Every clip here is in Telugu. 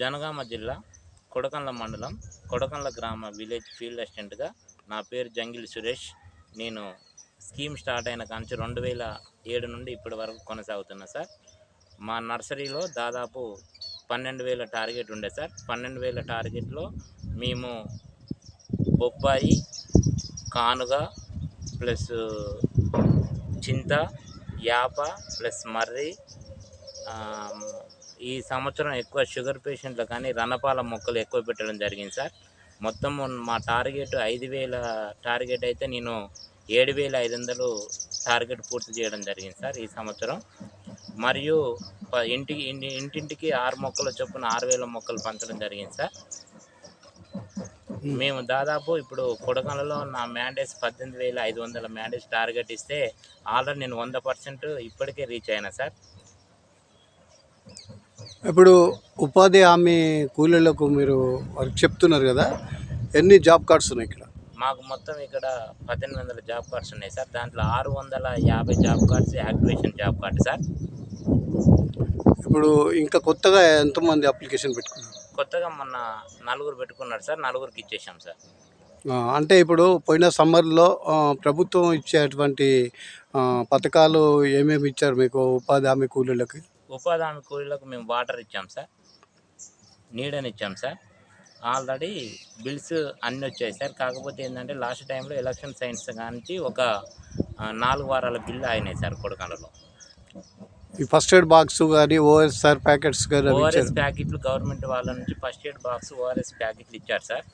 జనగామ జిల్లా కొడకండ్ల మండలం కొడకండ్ల గ్రామ విలేజ్ ఫీల్డ్ అసిస్టెంట్గా నా పేరు జంగిల్ సురేష్. నేను స్కీమ్ స్టార్ట్ అయిన కాంచి రెండు వేల ఏడు నుండి ఇప్పటి వరకు కొనసాగుతున్నా సార్. మా నర్సరీలో దాదాపు పన్నెండు వేల టార్గెట్ ఉండే సార్. పన్నెండు వేల టార్గెట్లో మేము బొప్పాయి కానుగ ప్లస్ చింత యాప ప్లస్ మర్రి ఈ సంవత్సరం ఎక్కువ షుగర్ పేషెంట్లు కానీ రణపాల మొక్కలు ఎక్కువ పెట్టడం జరిగింది సార్. మొత్తం మా టార్గెట్ ఐదు వేల టార్గెట్ అయితే నేను ఏడు వేల ఐదు వందలు టార్గెట్ పూర్తి చేయడం జరిగింది సార్ ఈ సంవత్సరం. మరియు ఇంటికి ఇంటింటికి ఆరు మొక్కల చొప్పున ఆరు వేల మొక్కలు పంచడం జరిగింది సార్. మేము దాదాపు ఇప్పుడు కొడకలలో నా మ్యాండేజ్ పద్దెనిమిది వేల ఐదు వందల మ్యాండేజ్ టార్గెట్ ఇస్తే ఆల్రెడీ నేను వంద పర్సెంట్ ఇప్పటికే రీచ్ అయినా సార్. ఇప్పుడు ఉపాధి హామీ కూలీలకు మీరు వర్క్ చెప్తున్నారు కదా ఎన్ని జాబ్ కార్డ్స్ ఉన్నాయి ఇక్కడ? మాకు మొత్తం ఇక్కడ పద్దెనిమిది వందల జాబ్ కార్డ్స్ ఉన్నాయి సార్. దాంట్లో ఆరు వందల యాభై job cards activation job card sir. ఇప్పుడు ఇంకా కొత్తగా ఎంతమంది అప్లికేషన్ పెట్టుకున్నారు? కొత్తగా మొన్న నలుగురు పెట్టుకున్నారు సార్. నలుగురికి ఇచ్చేసాం సార్. అంటే ఇప్పుడు పోయిన సమ్మర్లో ప్రభుత్వం ఇచ్చేటువంటి పథకాలు ఏమేమి ఇచ్చారు మీకు ఉపాధి హామీ కూలీలకి? ఉపాధి కూలీలకు మేము వాటర్ ఇచ్చాం సార్. నీడని ఇచ్చాం సార్. ఆల్రెడీ బిల్స్ అన్నీ వచ్చాయి సార్. కాకపోతే ఏంటంటే లాస్ట్ టైంలో ఎలక్షన్ సైన్స్ కానీ ఒక నాలుగు వారాల బిల్లు అయినాయి సార్ కొడకండలో ఈ ఫస్ట్ ఎయిడ్ బాక్స్ కానీ ఓఎస్ఆర్ ప్యాకెట్స్ కానీ ఓఆర్ఎస్ ప్యాకెట్లు గవర్నమెంట్ వాళ్ళ నుంచి ఫస్ట్ ఎయిడ్ బాక్స్ ఓఆర్ఎస్ ప్యాకెట్లు ఇచ్చారు సార్.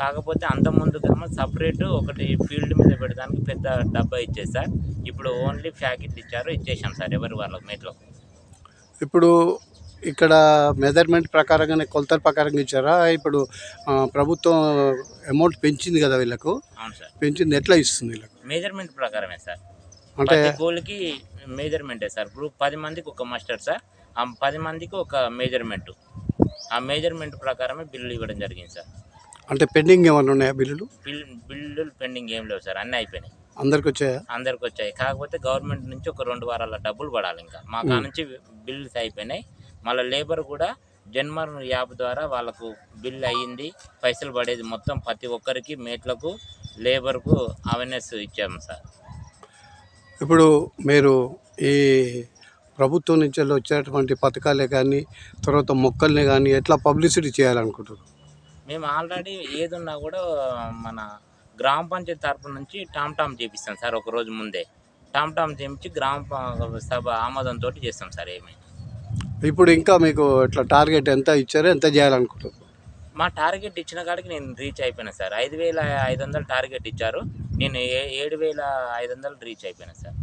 కాకపోతే అంతకుముందు కన్నా సపరేట్ ఒకటి ఫీల్డ్ మీద పెట్టడానికి పెద్ద డబ్బా ఇచ్చేది సార్. ఇప్పుడు ఓన్లీ ప్యాకెట్లు ఇచ్చారు ఇచ్చేసాం సార్ ఎవరి వాళ్ళ మేట్లో. ఇప్పుడు ఇక్కడ మెజర్మెంట్ ప్రకారంగానే కొలతల ప్రకారంగా ఇచ్చారా? ఇప్పుడు ప్రభుత్వం అమౌంట్ పెంచింది కదా వీళ్ళకు? అవును సార్. పెంచింది ఎట్లా ఇస్తుంది వీళ్ళకు? మెజర్మెంట్ ప్రకారమే సార్. అంటే గోల్కి మెజర్మెంటే సార్. ఇప్పుడు పది మందికి ఒక మస్టర్ సార్. ఆ పది మందికి ఒక మెజర్మెంట్ ఆ మెజర్మెంట్ ప్రకారమే బిల్లు ఇవ్వడం జరిగింది సార్. అంటే పెండింగ్ ఏమైనా ఉన్నాయా బిల్లులు? బిల్ బిల్లులు పెండింగ్ ఏం లేవు సార్. అన్నీ అయిపోయినాయి. అందరికి వచ్చాయా అందరికి వచ్చాయి కాకపోతే గవర్నమెంట్ నుంచి ఒక రెండు వారాల డబ్బులు పడాలి ఇంకా. మా నుంచి బిల్స్ అయిపోయినాయి. మళ్ళీ లేబర్ కూడా జన్మర్ యాప్ ద్వారా వాళ్ళకు బిల్ అయ్యింది. పైసలు పడేది మొత్తం ప్రతి ఒక్కరికి మేట్లకు లేబర్కు అవేర్నెస్ ఇచ్చాము సార్. ఇప్పుడు మీరు ఈ ప్రభుత్వం నుంచి వచ్చేటువంటి పథకాలే కానీ తర్వాత మొక్కల్ని కానీ ఎట్లా పబ్లిసిటీ చేయాలనుకుంటారు మేము ఆల్రెడీ ఏదున్నా కూడా మన గ్రామ పంచాయతీ తరపు నుంచి టామ్ టామ్ చేపిస్తాం సార్ ఒక రోజు ముందే. టామ్ టామ్ చేయించి గ్రామ సభ ఆమోదంతో చేస్తాం సార్ ఏమి. ఇప్పుడు ఇంకా మీకు ఇట్లా టార్గెట్ ఎంత ఇచ్చారో ఎంత చేయాలనుకుంటారు మా టార్గెట్ ఇచ్చిన కాడికి నేను రీచ్ అయిపోయినా సార్. ఐదు వేల ఐదు వందలు టార్గెట్ ఇచ్చారు. నేను ఏ- ఏడు వేల ఐదు వందలు రీచ్ అయిపోయినా సార్.